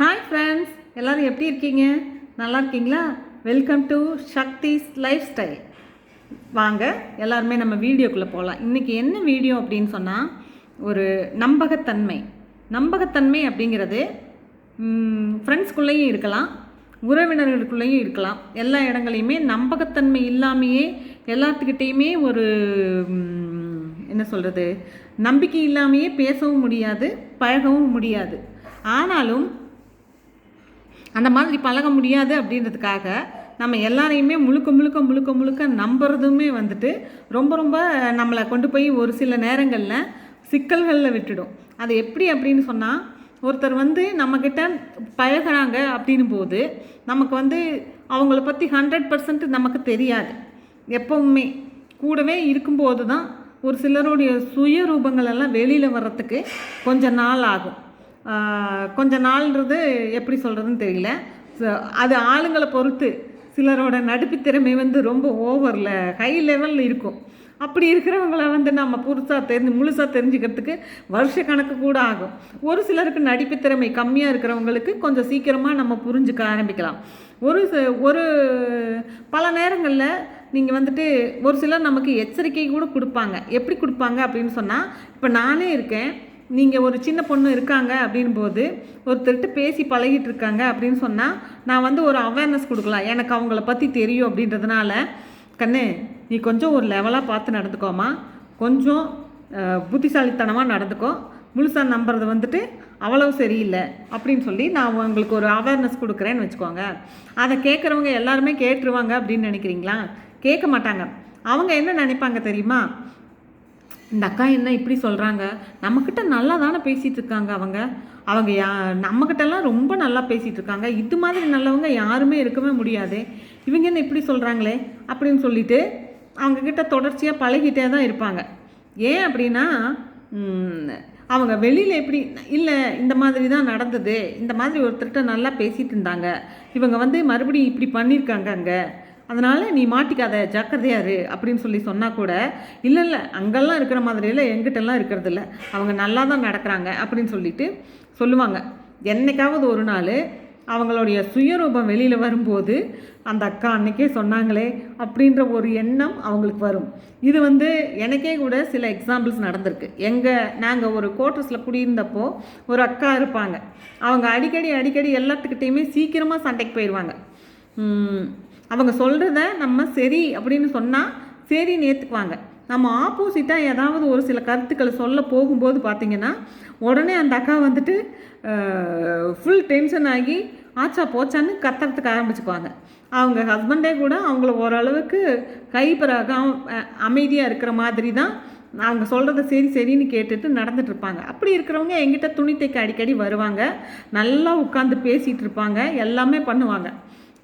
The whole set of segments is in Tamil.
ஹாய் ஃப்ரெண்ட்ஸ் எல்லோரும் எப்படி இருக்கீங்க? நல்லா இருக்கீங்களா? Welcome to Shakti's life style வாங்க எல்லாருமே நம்ம வீடியோக்குள்ளே போகலாம் இன்றைக்கி என்ன வீடியோ அப்படின்னு சொன்னால் ஒரு நம்பகத்தன்மை. நம்பகத்தன்மை அப்படிங்கிறது ஃப்ரெண்ட்ஸ்குள்ளேயும் இருக்கலாம் உறவினர்களுக்குள்ளேயும் இருக்கலாம். எல்லா இடங்களையுமே நம்பகத்தன்மை இல்லாமையே எல்லாத்துக்கிட்டேயுமே ஒரு என்ன சொல்கிறது நம்பிக்கை இல்லாமையே பேசவும் முடியாது பழகவும் முடியாது. ஆனாலும் அந்த மாதிரி பழக முடியாது அப்படின்றதுக்காக நம்ம எல்லாரையுமே முழுக்க முழுக்க முழுக்க முழுக்க நம்புறதுமே வந்துட்டு ரொம்ப ரொம்ப நம்மளை கொண்டு போய் ஒரு சில நேரங்களில் சிக்கல்களில் விட்டுடும். அது எப்படி அப்படின்னு சொன்னால் ஒருத்தர் வந்து நம்மக்கிட்ட பழகுறாங்க அப்படின்னும் போது நமக்கு வந்து அவங்கள பற்றி ஹண்ட்ரட் பர்சன்ட் நமக்கு தெரியாது. எப்பவுமே கூடவே இருக்கும்போது தான் ஒரு சிலருடைய சுய ரூபங்கள் எல்லாம் வெளியில் வர்றதுக்கு கொஞ்சம் நாள் ஆகும். கொஞ்ச நாள்ன்றது எப்படி சொல்கிறதுன்னு தெரியல. ச- அது ஆளுங்களை பொறுத்து சிலரோட நடிப்பு திறமை வந்து ரொம்ப ஓவரில் ஹை லெவலில் இருக்கும். அப்படி இருக்கிறவங்கள வந்து நம்ம புதுசாக தெரிஞ்சு முழுசாக தெரிஞ்சுக்கிறதுக்கு வருஷ கணக்கு கூட ஆகும். ஒரு சிலருக்கு நடிப்பு திறமை கம்மியாக இருக்கிறவங்களுக்கு கொஞ்சம் சீக்கிரமாக நம்ம புரிஞ்சுக்க ஆரம்பிக்கலாம். ஒரு ஒரு பல நேரங்களில் நீங்கள் வந்துட்டு ஒரு சிலர் நமக்கு எச்சரிக்கை கூட கொடுப்பாங்க. எப்படி கொடுப்பாங்க அப்படின்னு சொன்னால் இப்போ நானே இருக்கேன். நீங்கள் ஒரு சின்ன பொண்ணு இருக்காங்க அப்படின் போது ஒருத்தர்கிட்ட பேசி பழகிட்டு இருக்காங்க அப்படின்னு சொன்னால் நான் வந்து ஒரு அவேர்னஸ் கொடுக்கலாம். எனக்கு அவங்கள பற்றி தெரியும் அப்படின்றதுனால கண்ணு நீ கொஞ்சம் ஒரு லெவலாக பார்த்து நடந்துக்கோமா கொஞ்சம் புத்திசாலித்தனமாக நடந்துக்கோ. முழுசாக நம்புறது வந்துட்டு அவ்வளவு சரியில்லை. அப்படின்னு சொல்லி நான் உங்களுக்கு ஒரு அவேர்னஸ் கொடுக்குறேன்னு வச்சுக்கோங்க. அதை கேட்குறவங்க எல்லாருமே கேட்டுருவாங்க அப்படின்னு நினைக்கிறீங்களா? கேட்க மாட்டாங்க. அவங்க என்ன நினைப்பாங்க தெரியுமா? இந்த அக்கா என்ன இப்படி சொல்கிறாங்க நம்மக்கிட்ட நல்லா தானே பேசிகிட்டு இருக்காங்க அவங்க. அவங்க யா நம்மக்கிட்டலாம் ரொம்ப நல்லா பேசிகிட்டு இருக்காங்க இது மாதிரி நல்லவங்க யாருமே இருக்கவே முடியாது. இவங்க என்ன இப்படி சொல்கிறாங்களே அப்படின்னு சொல்லிட்டு அவங்கக்கிட்ட தொடர்ச்சியாக பழகிட்டே தான் இருப்பாங்க. ஏன் அப்படின்னா அவங்க வெளியில் எப்படி இல்லை இந்த மாதிரி தான் நடந்தது. இந்த மாதிரி ஒருத்தர்கிட்ட நல்லா பேசிகிட்டு இருந்தாங்க இவங்க வந்து மறுபடியும் இப்படி பண்ணியிருக்காங்க அங்கே. அதனால் நீ மாட்டிக்காத ஜாக்கிரதையாக இரு அப்படின்னு சொல்லி சொன்னால் கூட இல்லை இல்லை அங்கெல்லாம் இருக்கிற மாதிரியெல்லாம் எங்கிட்டெல்லாம் இருக்கிறது இல்ல. அவங்க நல்லா தான் நடக்கிறாங்க அப்படின்னு சொல்லிட்டு சொல்லுவாங்க. என்னைக்காவது ஒரு நாள் அவங்களுடைய சுயரூபம் வெளியில் வரும்போது அந்த அக்கா அன்னைக்கே சொன்னாங்களே அப்படின்ற ஒரு எண்ணம் அவங்களுக்கு வரும். இது வந்து எனக்கே கூட சில எக்ஸாம்பிள்ஸ் நடந்திருக்கு. எங்கள் நாங்கள் ஒரு குவார்ட்டர்ஸில் குடியிருந்தப்போ ஒரு அக்கா இருப்பாங்க. அவங்க அடிக்கடி அடிக்கடி எல்லாத்துக்கிட்டேயுமே சீக்கிரமாக சண்டைக்கு போயிடுவாங்க அவங்க சொல்கிறத நம்ம சரி அப்படின்னு சொன்னால் சரின்னு ஏற்றுக்குவாங்க நம்ம ஆப்போசிட்டாக ஏதாவது ஒரு சில கருத்துக்களை சொல்ல போகும்போது பார்த்தீங்கன்னா உடனே அந்த அக்கா வந்துட்டு ஃபுல் டென்ஷன் ஆகி ஆச்சா போச்சான்னு கத்துறதுக்கு ஆரம்பிச்சுக்குவாங்க. அவங்க ஹஸ்பண்டே கூட அவங்கள ஓரளவுக்கு கைப்பராக அமைதியாக இருக்கிற மாதிரி தான் அவங்க சொல்கிறத சரி சரின்னு கேட்டுட்டு நடந்துட்டு இருப்பாங்க. அப்படி இருக்கிறவங்க எங்கிட்ட துணி தைக்க அடிக்கடி வருவாங்க. நல்லா உட்காந்து பேசிகிட்டு இருப்பாங்க. எல்லாமே பண்ணுவாங்க.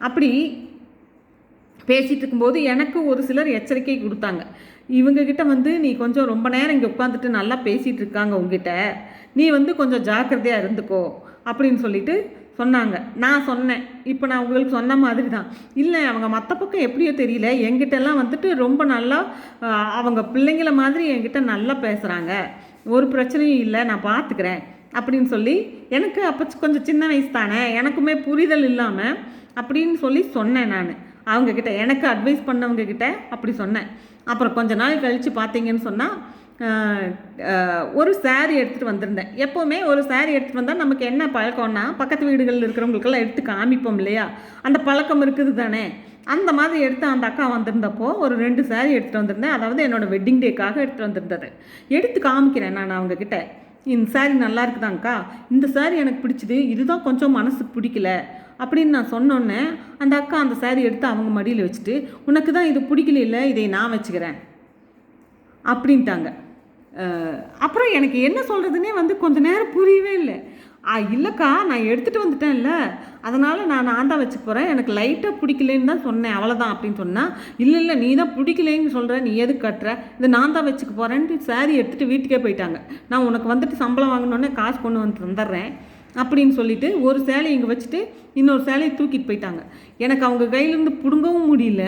அப்படி பேசிகிட்டு இருக்கும்போது எனக்கு ஒரு சிலர் எச்சரிக்கை கொடுத்தாங்க. இவங்கக்கிட்ட வந்து நீ கொஞ்சம் ரொம்ப நேரம் இங்கே உட்காந்துட்டு நல்லா பேசிகிட்டு இருக்காங்க உங்ககிட்ட நீ வந்து கொஞ்சம் ஜாக்கிரதையாக இருந்துக்கோ. அப்படின்னு சொல்லிட்டு சொன்னாங்க. நான் சொன்னேன். இப்போ நான் உங்களுக்கு சொன்ன மாதிரி தான் இல்லை அவங்க மற்ற பக்கம் எப்படியோ தெரியல. எங்கிட்டலாம் வந்துட்டு ரொம்ப நல்லா அவங்க பிள்ளைங்கள மாதிரி என்கிட்ட நல்லா பேசுகிறாங்க ஒரு பிரச்சனையும் இல்லை நான் பார்த்துக்கிறேன் அப்படின்னு சொல்லி எனக்கு அப்போ கொஞ்சம் சின்ன வயசு தானே எனக்குமே புரிதல் இல்லாமல் அப்படின்னு சொல்லி சொன்னேன் நான். அவங்கக்கிட்ட எனக்கு அட்வைஸ் பண்ணவங்கக்கிட்ட அப்படி சொன்னேன். அப்புறம் கொஞ்ச நாள் கழித்து பார்த்தீங்கன்னு சொன்னால் ஒரு saree எடுத்துகிட்டு வந்திருந்தேன். எப்போவுமே ஒரு saree எடுத்துகிட்டு வந்தால் நமக்கு என்ன பழக்கம்னா பக்கத்து வீடுகளில் இருக்கிறவங்களுக்கெல்லாம் எடுத்து காமிப்போம் இல்லையா? அந்த பழக்கம் இருக்குது தானே? அந்த மாதிரி எடுத்து அந்த அக்கா வந்திருந்தப்போ ஒரு ரெண்டு saree எடுத்துகிட்டு வந்திருந்தேன். அதாவது என்னோடய வெட்டிங் டேக்காக எடுத்துகிட்டு வந்திருந்தது. எடுத்து காமிக்கிறேன் நான் அவங்கக்கிட்ட இந்த saree நல்லா இருக்குதாங்க்கா இந்த saree எனக்கு பிடிச்சிது. இதுதான் கொஞ்சம் மனசுக்கு பிடிக்கல. அப்படின்னு நான் சொன்னோன்னே அந்த அக்கா அந்த சாரி எடுத்து அவங்க மடியில் வச்சுட்டு உனக்கு தான் இது பிடிக்கல இதை நான் வச்சுக்கிறேன். அப்படின்ட்டாங்க. அப்புறம் எனக்கு என்ன சொல்கிறதுனே வந்து கொஞ்ச நேரம் புரியவே இல்லை. ஆ இல்லைக்கா நான் எடுத்துகிட்டு வந்துட்டேன்ல. அதனால் நான் நான் தான் வச்சு போகிறேன் எனக்கு லைட்டாக பிடிக்கலன்னு தான் சொன்னேன். அவ்வளோதான் அப்படின்னு சொன்னால் இல்லை இல்லை நீ தான் பிடிக்கலேன்னு சொல்கிற நீ எது கட்டுற? இது நான் தான் வச்சுக்க போகிறேன்ட்டு சாரி எடுத்துகிட்டு வீட்டுக்கே போயிட்டாங்க. நான் உனக்கு வந்துட்டு சம்பளம் வாங்கினோடனே காசு கொண்டு வந்து தந்துடுறேன். அப்படின்னு சொல்லிட்டு ஒரு சேலையை இங்கே வச்சுட்டு இன்னொரு சேலையை தூக்கிட்டு போயிட்டாங்க. எனக்கு அவங்க கையிலேருந்து பிடுங்கவும் முடியல.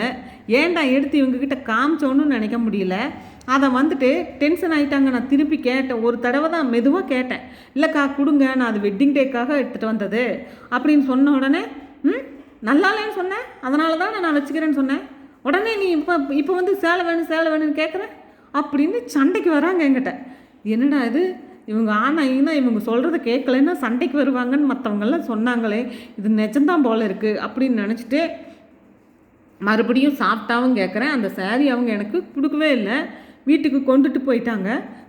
ஏன்டா எடுத்து இவங்கக்கிட்ட காமிச்சோன்னு நினைக்க முடியல. அதை வந்துட்டு டென்ஷன் ஆகிட்டாங்க நான் திருப்பி கேட்டேன். ஒரு தடவை தான் மெதுவாக கேட்டேன். இல்லைக்கா கொடுங்க. நான் அது வெட்டிங் டேக்காக எடுத்துகிட்டு வந்தது. அப்படின்னு சொன்ன உடனே ம் நல்லா இல்லைன்னு சொன்னேன். அதனால தான் நான் வச்சுக்கிறேன்னு சொன்னேன். உடனே நீ இப்போ இப்போ வந்து சேலை வேணும் சேலை வேணும்னு கேட்குறேன் அப்படின்னு சண்டைக்கு வராங்க என்கிட்ட. என்னடா இது? இவங்க ஆனாயின்னா இவங்க சொல்கிறத கேட்கலன்னா சண்டைக்கு வருவாங்கன்னு மற்றவங்கெல்லாம் சொன்னாங்களே இது நிஜம்தான் போல இருக்குது அப்படின்னு நினச்சிட்டு மறுபடியும் சாப்பிட்டாவும் கேட்குறேன் அந்த சேரீ அவங்க எனக்கு கொடுக்கவே இல்லை. வீட்டுக்கு கொண்டுட்டு போயிட்டாங்க.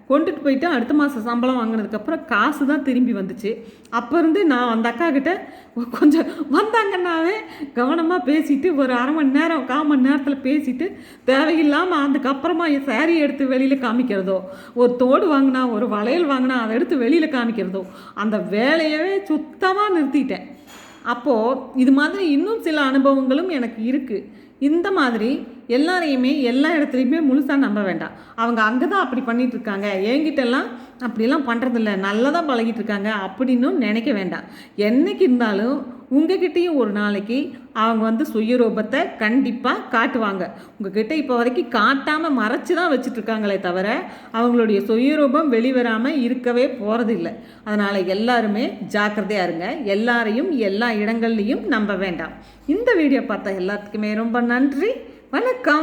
கொண்டுட்டு போயிட்டு அடுத்த மாதம் சம்பளம் வாங்கினதுக்கப்புறம் காசு தான் திரும்பி வந்துச்சு. அப்போ இருந்து நான் அந்த அக்கா கிட்ட கொஞ்சம் வந்தாங்கன்னாவே கவனமாக பேசிட்டு ஒரு அரை மணி நேரம் கால் மணி நேரத்தில் பேசிட்டு தேவையில்லாமல் அதுக்கப்புறமா என் சேரீ எடுத்து வெளியில் காமிக்கிறதோ ஒரு தோடு வாங்கினா ஒரு வளையல் வாங்கினா அதை எடுத்து வெளியில் காமிக்கிறதோ அந்த வேலையவே சுத்தமாக நிறுத்திட்டேன். அப்போது இது மாதிரி இன்னும் சில அனுபவங்களும் எனக்கு இருக்குது இந்த மாதிரி எல்லாரையுமே எல்லா இடத்துலையுமே முழுசாக நம்ப வேண்டாம். அவங்க அங்கே தான் அப்படி பண்ணிகிட்டு இருக்காங்க. என்கிட்டலாம் அப்படிலாம் பண்ணுறதில்ல நல்லா தான் பழகிட்டு இருக்காங்க அப்படின்னும் நினைக்க வேண்டாம். என்னைக்கு இருந்தாலும் உங்ககிட்டையும் ஒரு நாளைக்கு அவங்க வந்து சுயரூபத்தை கண்டிப்பாக காட்டுவாங்க. உங்ககிட்ட இப்போ வரைக்கும் காட்டாமல் மறைச்சி தான் வச்சுட்ருக்காங்களே தவிர அவங்களுடைய சுயரூபம் வெளிவராமல் இருக்கவே போகிறதில்ல அதனால் எல்லாருமே ஜாக்கிரதையாக இருங்க. எல்லாரையும் எல்லா இடங்கள்லையும் நம்ப வேண்டாம். இந்த வீடியோ பார்த்த எல்லாத்துக்குமே ரொம்ப நன்றி. வணக்கம்.